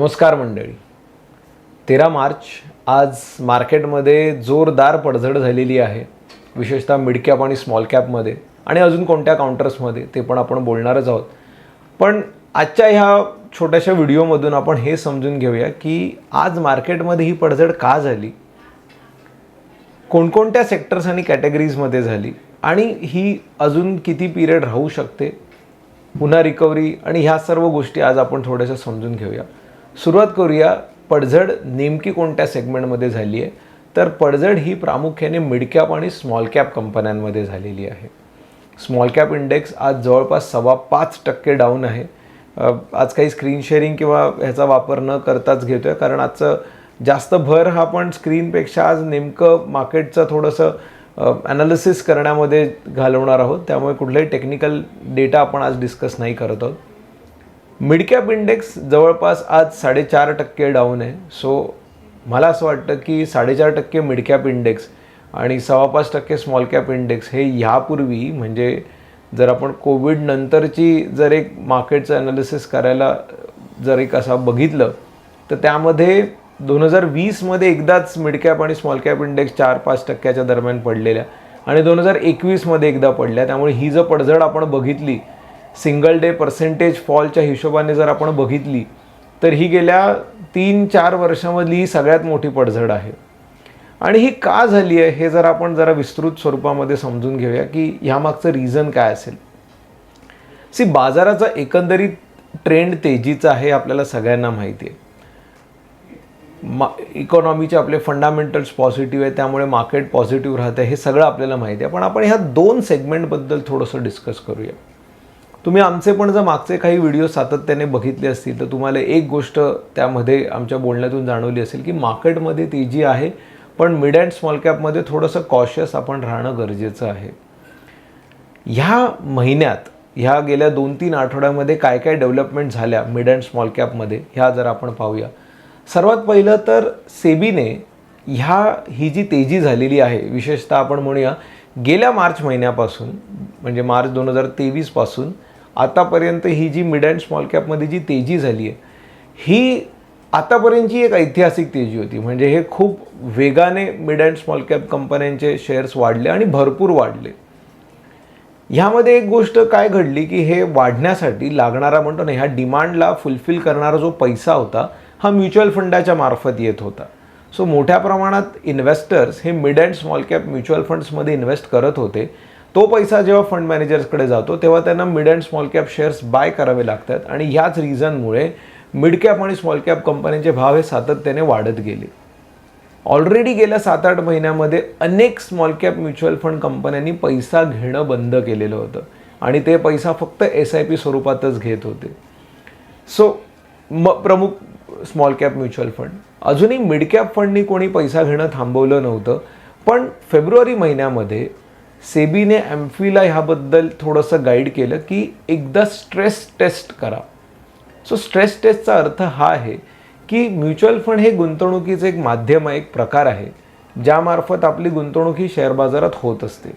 नमस्कार मंडळी. तेरा मार्च आज मार्केटमध्ये जोरदार पडझड झालेली आहे. विशेषतः मिडकॅप आणि स्मॉल कॅपमध्ये आणि अजून कोणत्या काउंटर्समध्ये ते पण आपण बोलणारच आहोत. पण आजच्या ह्या छोट्याशा व्हिडिओमधून आपण हे समजून घेऊया की आज मार्केटमध्ये ही पडझड का झाली? कोणकोणत्या सेक्टर्स आणि कॅटेगरीजमध्ये झाली? आणि ही अजून किती पिरियड राहू शकते? पुन्हा रिकव्हरी आणि ह्या सर्व गोष्टी आज आपण थोड्याशा समजून घेऊया. सुरुवात करूया. पडझड नेमकी कोणत्या सेगमेंटमध्ये झाली आहे? तर पडझड ही प्रामुख्याने मिडकॅप आणि स्मॉल कॅप कंपन्यांमध्ये झालेली आहे. स्मॉल कॅप इंडेक्स आज जवळपास सव्वा पाच टक्के डाऊन आहे. आज काही स्क्रीन शेअरिंग किंवा ह्याचा वापर न करताच घेतो आहे कारण आजचं जास्त भर हा पण स्क्रीनपेक्षा आज नेमकं मार्केटचं थोडंसं ॲनालिसिस करण्यामध्ये घालवणार आहोत. त्यामुळे कुठलाही टेक्निकल डेटा आपण आज डिस्कस नाही करत आहोत. मिडकॅप इंडेक्स जवळपास आज साडेचार टक्के डाऊन आहे. सो मला असं वाटतं की साडेचार टक्के मिडकॅप इंडेक्स आणि सव्वा पाच टक्के स्मॉल कॅप इंडेक्स हे ह्यापूर्वी म्हणजे जर आपण कोविड नंतरची जर एक मार्केटचं ॲनालिसिस करायला जर एक असा बघितलं तर त्यामध्ये दोन हजार वीसमध्ये एकदाच मिडकॅप आणि स्मॉल कॅप इंडेक्स चार पाच टक्क्याच्या दरम्यान पडलेल्या आणि दोन हजार एकवीसमध्ये एकदा पडल्या. त्यामुळे ही जर पडझड आपण बघितली सिंगल डे पर्सेंटेज फॉलच्या हिशोबाने जर आपण बघितली तर ही गेल्या तीन चार वर्षामधली ही सगळ्यात मोठी पडझड आहे. आणि ही का झाली आहे हे जर आपण जरा विस्तृत स्वरूपामध्ये समजून घेऊया की ह्यामागचं रिझन काय असेल. सी बाजाराचा एकंदरीत ट्रेंड तेजीचा आहे आपल्याला सगळ्यांना माहिती आहे. मा इकॉनॉमीचे आपले फंडामेंटल्स पॉझिटिव्ह आहे त्यामुळे मार्केट पॉझिटिव्ह राहतं हे सगळं आपल्याला माहिती आहे. पण आपण ह्या दोन सेगमेंटबद्दल थोडंसं डिस्कस करूया. तुम्ही आमचे पण जर मागचे काही व्हिडिओ सातत्याने बघितले असतील तर तुम्हाला एक गोष्ट त्यामध्ये आमच्या बोलण्यातून जाणवली असेल की मार्केटमध्ये तेजी आहे पण मिड अँड स्मॉल कॅपमध्ये थोडंसं कॉशियस आपण राहणं गरजेचं आहे. ह्या महिन्यात ह्या गेल्या दोन तीन आठवड्यामध्ये काय काय डेव्हलपमेंट झाल्या मिड अँड स्मॉल कॅपमध्ये ह्या जर आपण पाहूया. सर्वात पहिलं तर सेबीने ह्या ही जी तेजी झालेली आहे विशेषतः आपण म्हणूया गेल्या मार्च महिन्यापासून म्हणजे मार्च दोन हजार तेवीसपासून आतापर्यंत ही जी मिड अँड स्मॉल कॅपमध्ये जी तेजी झाली आहे ही आतापर्यंतची एक ऐतिहासिक तेजी होती. म्हणजे हे खूप वेगाने मिड अँड स्मॉल कॅप कंपन्यांचे शेअर्स वाढले आणि भरपूर वाढले. ह्यामध्ये एक गोष्ट काय घडली की हे वाढण्यासाठी लागणारा म्हणतो ना ह्या डिमांडला फुलफिल करणारा जो पैसा होता हा म्युच्युअल फंडाच्या मार्फत येत होता. सो मोठ्या प्रमाणात इन्व्हेस्टर्स हे mid and small cap mutual फंड्समध्ये invest करत होते. तो पैसा जेव्हा फंड मॅनेजर्सकडे जातो तेव्हा त्यांना mid and small cap shares buy करावे लागतात आणि ह्याच रिझनमुळे मिड कॅप आणि स्मॉल कॅप कंपन्यांचे भाव हे सातत्याने वाढत गेले. ऑलरेडी गेल्या सात आठ महिन्यामध्ये अनेक स्मॉल कॅप म्युच्युअल फंड कंपन्यांनी पैसा घेणं बंद केलेलं होतं आणि ते पैसा फक्त एस आय पी स्वरूपातच घेत होते. सो म प्रमुख स्मॉल कॅप म्युच्युअल फंड अजूनही मिड कॅप फंडनी कोणी पैसा घेणं थांबवलं नव्हतं पण फेब्रुवारी महिन्यामध्ये सेबीने एम्फिला ह्याबद्दल थोडंसं गाईड केलं की एकदा स्ट्रेस टेस्ट करा. सो स्ट्रेस टेस्टचा अर्थ हा आहे की म्युच्युअल फंड हे गुंतवणुकीचं एक माध्यम आहे एक प्रकार आहे ज्यामार्फत आपली गुंतवणूक ही शेअर बाजारात होत असते.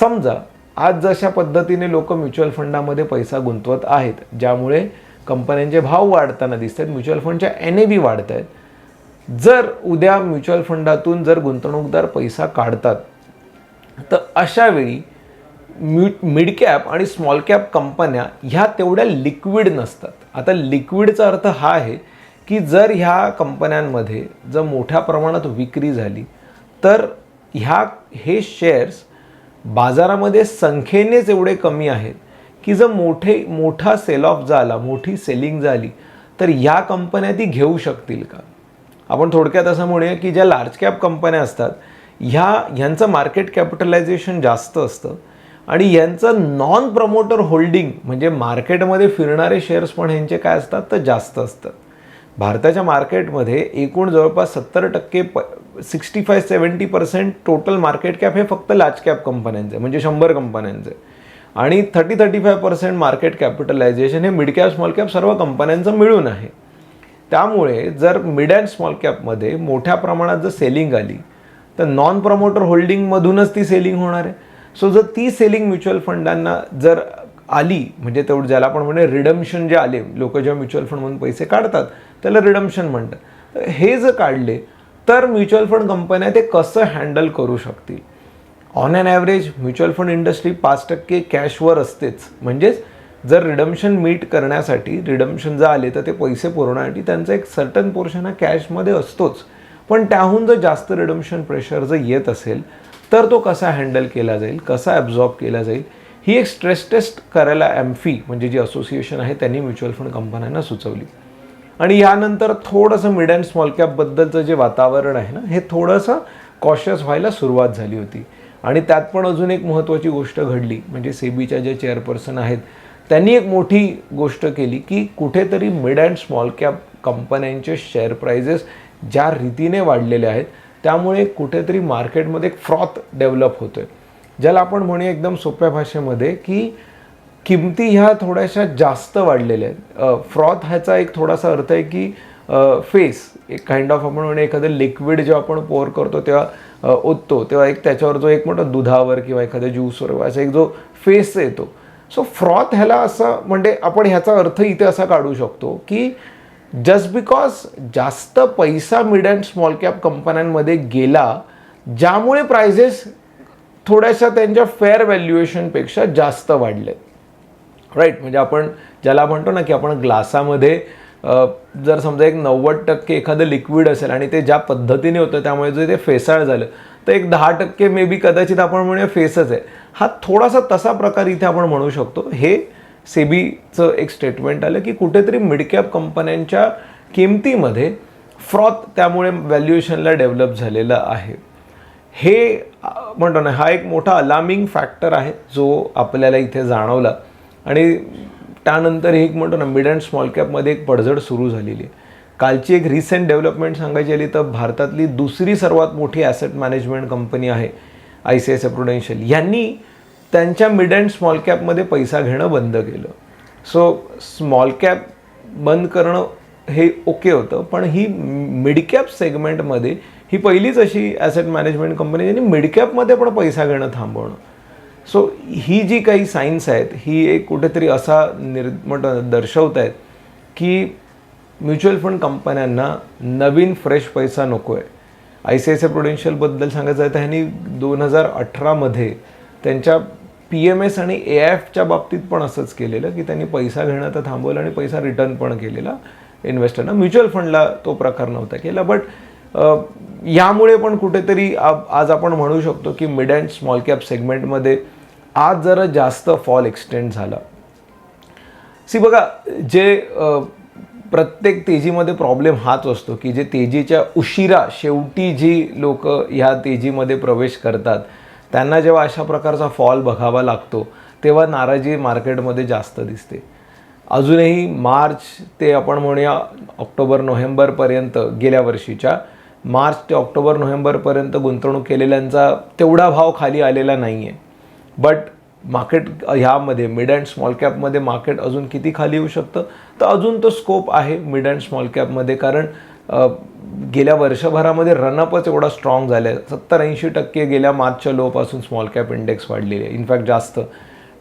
समजा आज जशा पद्धतीने लोक म्युच्युअल फंडामध्ये पैसा गुंतवत आहेत ज्यामुळे कंपन्यांचे भाव वाढताना दिसत आहेत म्युच्युअल फंडच्या एन ए बी वाढत आहेत जर उद्या म्युच्युअल फंडातून जर गुंतवणूकदार पैसा काढतात तर अशावेळी वेळी मिडकॅप मिड कॅप आणि स्मॉल कॅप कंपन्या ह्या तेवढ्या लिक्विड नसतात. आता लिक्विडचा अर्थ हा आहे की जर ह्या कंपन्यांमध्ये जर मोठ्या प्रमाणात विक्री झाली तर ह्या हे शेअर्स बाजारामध्ये संख्येनेच एवढे कमी आहेत की जर मोठे मोठा सेल ऑफ झाला मोठी सेलिंग झाली तर ह्या कंपन्या ती घेऊ शकतील का? आपण थोडक्यात असं म्हणूया की ज्या लार्ज कॅप कंपन्या असतात ह्या ह्यांचं मार्केट कॅपिटलायझेशन जास्त असतं. आणि यांचं नॉन प्रमोटर होल्डिंग म्हणजे मार्केटमध्ये फिरणारे शेअर्स पण ह्यांचे काय असतात? तर जास्त असतात भारताच्या मार्केटमध्ये एकूण जवळपास सत्तर टक्के प sixty five seventy percent total market cap हे फक्त लार्ज कॅप कंपन्यांचे म्हणजे शंभर कंपन्यांचे आणि thirty thirty five percent market capitalisation हे मिड कॅप स्मॉल कॅप सर्व कंपन्यांचं मिळून आहे. त्यामुळे जर मिड अँड स्मॉल कॅपमध्ये मोठ्या प्रमाणात जर सेलिंग आली तर नॉन प्रमोटर होल्डिंगमधूनच ती सेलिंग होणार आहे. सो जर ती सेलिंग म्युच्युअल फंडांना जर आली म्हणजे तेवढं ज्याला आपण म्हणजे रिडम्शन जे आले लोक जेव्हा म्युच्युअल फंडमधून पैसे काढतात त्याला रिडम्शन म्हणतात. तर हे जर काढले तर म्युच्युअल फंड कंपन्या ते कसं हँडल करू शकतील? On an average mutual fund industry पाच टक्के कॅशवर असतेच. म्हणजेच जर रिडम्शन मीट करण्यासाठी रिडम्शन जर आले तर ते पैसे पुरवण्यासाठी त्यांचा एक सर्टन पोर्शन हा कॅशमध्ये असतोच. पण त्याहून जर जास्त रिडम्शन प्रेशर जर येत असेल तर तो कसा हँडल केला जाईल कसा ॲब्झॉर्ब केला जाईल ही एक स्ट्रेस टेस्ट करायला एम्फी म्हणजे जी असोसिएशन आहे त्यांनी म्युच्युअल फंड कंपन्यांना सुचवली. आणि यानंतर थोडंसं मिड अँड स्मॉल कॅपबद्दलचं जे वातावरण आहे ना हे थोडंसं कॉशियस व्हायला सुरुवात झाली होती. आणि त्यात पण अजून एक महत्त्वाची गोष्ट घडली म्हणजे सेबीच्या जे चेअरपर्सन आहेत त्यांनी एक मोठी गोष्ट केली की कुठेतरी मिड अँड स्मॉल कॅप कंपन्यांचे शेअर प्राइजेस ज्या रीतीने वाढलेले आहेत त्यामुळे कुठेतरी मार्केटमध्ये एक फ्रॉथ डेव्हलप होतो आहे ज्याला आपण म्हणूया एकदम सोप्या भाषेमध्ये की किमती ह्या थोड्याशा जास्त वाढलेल्या आहेत. फ्रॉथ ह्याचा एक थोडासा अर्थ आहे की फेस एक काइंड ऑफ आपण म्हणजे एखादं लिक्विड जेव्हा आपण पोअर करतो तेव्हा ओततो तेव्हा एक त्याच्यावर जो एक मोठा दुधावर किंवा एखाद्या ज्यूसवर असा एक जो फेस येतो. सो फ्रॉथ ह्याला असं म्हणजे आपण ह्याचा अर्थ इथे असा काढू शकतो की जस्ट बिकॉज जास्त पैसा मिड अँड स्मॉल कॅप कंपन्यांमध्ये गेला ज्यामुळे प्रायझेस थोड्याशा त्यांच्या फेअर व्हॅल्युएशनपेक्षा जास्त वाढले. राईट म्हणजे आपण ज्याला म्हणतो ना की आपण ग्लासामध्ये जर समजा एक नव्वद टक्के एखादं लिक्विड असेल आणि ते ज्या पद्धतीने होतं त्यामुळे जर ते फेसाळ झालं तर एक दहा टक्के मे बी कदाचित आपण म्हणूया फेसच आहे. हा थोडासा तसा प्रकार इथे आपण म्हणू शकतो. हे सेबीचं एक स्टेटमेंट आलं की कुठेतरी मिडकॅप कंपन्यांच्या किमतीमध्ये फ्रॉथ त्यामुळे व्हॅल्युएशनला डेव्हलप झालेलं आहे. हे म्हणतो ना हा एक मोठा अलार्मिंग फॅक्टर आहे जो आपल्याला इथे जाणवला. आणि त्यानंतर एक म्हणतो ना मिड अँड स्मॉल कॅपमध्ये एक पडझड सुरू झालेली आहे. कालची एक रिसेंट डेव्हलपमेंट सांगायची आली तर भारतातली दुसरी सर्वात मोठी ॲसेट मॅनेजमेंट कंपनी आहे I C I C prudential यांनी त्यांच्या मिड अँड स्मॉल कॅपमध्ये पैसा घेणं बंद केलं. सो स्मॉल कॅप बंद करणं हे ओके होतं पण ही मिडकॅप सेगमेंटमध्ये ही पहिलीच अशी ॲसेट मॅनेजमेंट कंपनी ज्यांनी मिडकॅपमध्ये पण पैसा घेणं थांबवणं. सो ही जी काही सायन्स आहेत ही एक कुठेतरी असा निर्मट दर्शवत आहेत की म्युच्युअल फंड कंपन्यांना नवीन फ्रेश पैसा नको आहे I C I C I प्रुडेन्शियलबद्दल सांगायचं आहे तर ह्यांनी दोन हजार अठरामध्ये त्यांच्या पी एम एस आणि ए एफच्या बाबतीत पण असंच केलेलं की त्यांनी पैसा घेणं तर थांबवलं आणि पैसा रिटर्न पण केलेला इन्व्हेस्टरना म्युच्युअल फंडला तो प्रकार नव्हता केला. बट यामुळे पण कुठेतरी आज आपण म्हणू शकतो की मिड अँड स्मॉल कॅप सेगमेंटमध्ये आज जरा जास्त फॉल एक्सटेंड झाला. सी बघा जे प्रत्येक तेजीमध्ये प्रॉब्लेम हाच असतो की जे तेजीच्या उशिरा शेवटी जी लोक ह्या तेजीमध्ये प्रवेश करतात त्यांना जेव्हा अशा प्रकारचा फॉल बघावा लागतो तेव्हा नाराजी मार्केटमध्ये जास्त दिसते. अजूनही मार्च ते आपण म्हणूया ऑक्टोबर नोव्हेंबरपर्यंत गेल्या वर्षीच्या मार्च ते ऑक्टोबर नोव्हेंबरपर्यंत गुंतवणूक केलेल्यांचा तेवढा भाव खाली आलेला नाही आहे बट मार्केट ह्यामध्ये मिड अँड स्मॉल कॅपमध्ये मार्केट अजून किती खाली येऊ शकतं? तर अजून तो स्कोप आहे मिड अँड स्मॉल कॅपमध्ये कारण गेल्या वर्षभरामध्ये रनअपच एवढा स्ट्रॉंग झाला आहे सत्तर ऐंशी टक्के गेल्या मार्चच्या लोपासून स्मॉल कॅप इंडेक्स वाढलेली आहे. इनफॅक्ट जास्त.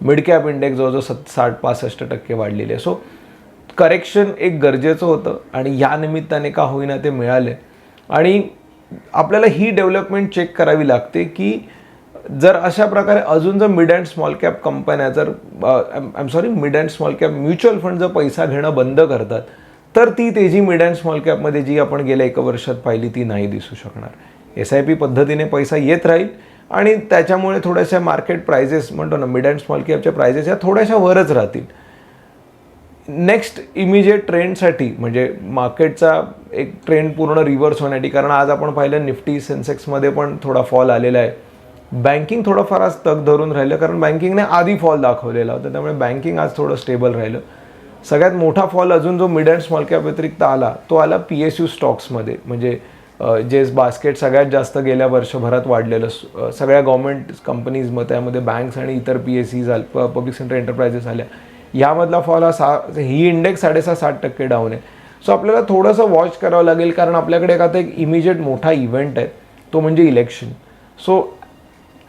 मिड कॅप इंडेक्स जवळजवळ सत साठ पासष्ट टक्के वाढलेली आहे. सो करेक्शन एक गरजेचं होतं आणि या निमित्ताने का होईना ते मिळाले आणि आपल्याला ही डेव्हलपमेंट चेक करावी लागते की जर अशा प्रकारे अजून जर मिड अँड स्मॉल कॅप कंपन्या जर I am sorry mid and small cap mutual fund जर पैसा घेणं बंद करतात तर ती तेजी मिड अँड स्मॉल कॅपमध्ये जी आपण गेल्या एका वर्षात पाहिली ती नाही दिसू शकणार. एस आय पी पद्धतीने पैसा येत राहील आणि त्याच्यामुळे थोड्याशा मार्केट प्रायझेस म्हणतो ना मिड अँड स्मॉल कॅपच्या प्रायझेस या थोड्याशा वरच राहतील. नेक्स्ट इमिजिएट ट्रेंडसाठी म्हणजे मार्केटचा एक ट्रेंड पूर्ण रिव्हर्स होण्यासाठी कारण आज आपण पाहिलं निफ्टी सेन्सेक्समध्ये पण थोडा फॉल आलेला आहे. बँकिंग थोडंफार आज तग धरून राहिलं कारण बँकिंगने आधी फॉल दाखवलेला होता त्यामुळे बँकिंग आज थोडं स्टेबल राहिलं. सगळ्यात मोठा फॉल अजून जो मिड अँड स्मॉल कॅप व्यतिरिक्त आला तो आला पी एस यू स्टॉक्समध्ये म्हणजे जे बास्केट सगळ्यात जास्त गेल्या वर्षभरात वाढलेलं स- सगळ्या गव्हर्मेंट कंपनीज मग त्यामध्ये बँक्स आणि इतर पी एस सी आल पब्लिक सेंटर एंटरप्राइजेस आल्या. यामधला फॉल हा सा ही इंडेक्स साडेसहा साठ टक्के डाऊन आहे. सो आपल्याला थोडंसं वॉच करावं लागेल कारण आपल्याकडे एक आता एक इमिजिएट मोठा इव्हेंट आहे तो म्हणजे इलेक्शन सो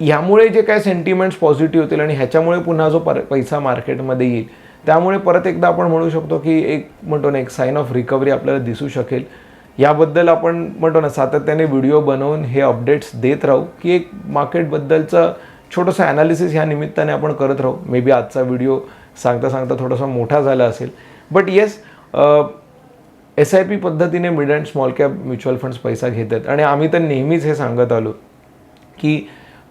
ह्यामुळे जे काय सेंटिमेंट्स पॉझिटिव्ह होतील आणि ह्याच्यामुळे पुन्हा जो पर पैसा मार्केटमध्ये येईल त्यामुळे परत एकदा आपण म्हणू शकतो की एक म्हणतो ना एक साईन ऑफ रिकव्हरी आपल्याला दिसू शकेल. याबद्दल आपण म्हणतो ना सातत्याने व्हिडिओ बनवून हे अपडेट्स देत राहू की एक मार्केटबद्दलचं छोटंसं ॲनालिसिस ह्या निमित्ताने आपण करत राहू. मे बी आजचा व्हिडिओ सांगता सांगता थोडासा मोठा झाला असेल. But yes S I P पद्धतीने mid and small cap mutual funds पैसा घेत आहेत आणि आम्ही तर नेहमीच हे सांगत आलो की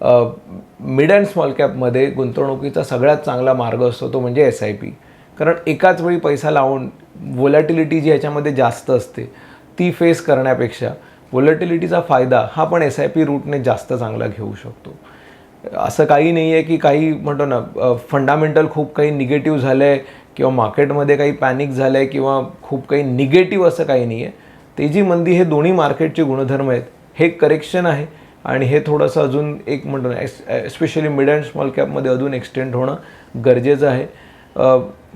मिड अँड स्मॉल कॅपमध्ये गुंतवणुकीचा सगळ्यात चांगला मार्ग असतो तो म्हणजे एस आय पी कारण एकाच वेळी पैसा लावून वोलॅटिलिटी जी ह्याच्यामध्ये जास्त असते ती फेस करण्यापेक्षा वोलॅटिलिटीचा फायदा हा पण एस आय पी रूटने जास्त चांगला घेऊ शकतो. असं काही नाही आहे की काही म्हणतो ना फंडामेंटल खूप काही निगेटिव्ह झालं आहे किंवा मार्केटमध्ये काही पॅनिक झालं आहे किंवा खूप काही निगेटिव्ह असं काही नाही आहे तेजी मंदी हे दोन्ही मार्केटचे गुणधर्म आहेत. हे करेक्शन आहे. आणि हे थोडंसं अजून एक म्हणतो ना एस्पेशली मिड अँड स्मॉल कॅपमध्ये अजून एक्सटेंड होणं गरजेचं आहे.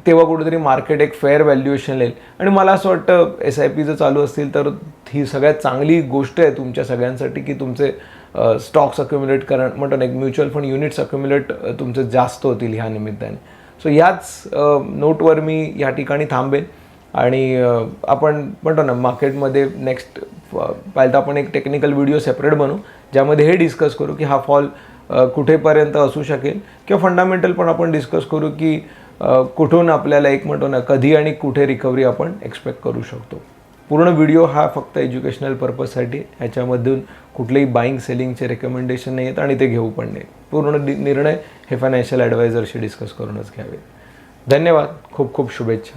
तेव्हा कुठेतरी मार्केट एक फेअर व्हॅल्युएशन येईल. आणि मला असं वाटतं एस आय पी जर चालू असतील तर ही सगळ्यात चांगली गोष्ट आहे तुमच्या सगळ्यांसाठी की तुमचे स्टॉक्स अक्युम्युलेट करण म्हणतो ना एक म्युच्युअल फंड युनिट्स अक्युम्युलेट तुमचे जास्त होतील ह्या निमित्ताने. सो याच नोटवर मी या ठिकाणी थांबेन. आणि आपण म्हणतो ना मार्केटमध्ये नेक्स्ट पाहिलं तर आपण एक टेक्निकल व्हिडिओ सेपरेट बनवू ज्यामध्ये हे डिस्कस करू की हा फॉल कुठेपर्यंत असू शकेल किंवा फंडामेंटल पण आपण डिस्कस करू की कुठून आपल्याला एक म्हणतो ना कधी आणि कुठे रिकव्हरी आपण एक्सपेक्ट करू शकतो. पूर्ण व्हिडिओ हा फक्त एज्युकेशनल पर्पजसाठी ह्याच्यामधून कुठलेही बाईंग सेलिंगचे रेकमेंडेशन नाही आहेत आणि ते घेऊ पण नाही. पूर्ण निर्णय हे फायनान्शियल ॲडवायझरशी डिस्कस करूनच घ्यावे. धन्यवाद. खूप खूप शुभेच्छा.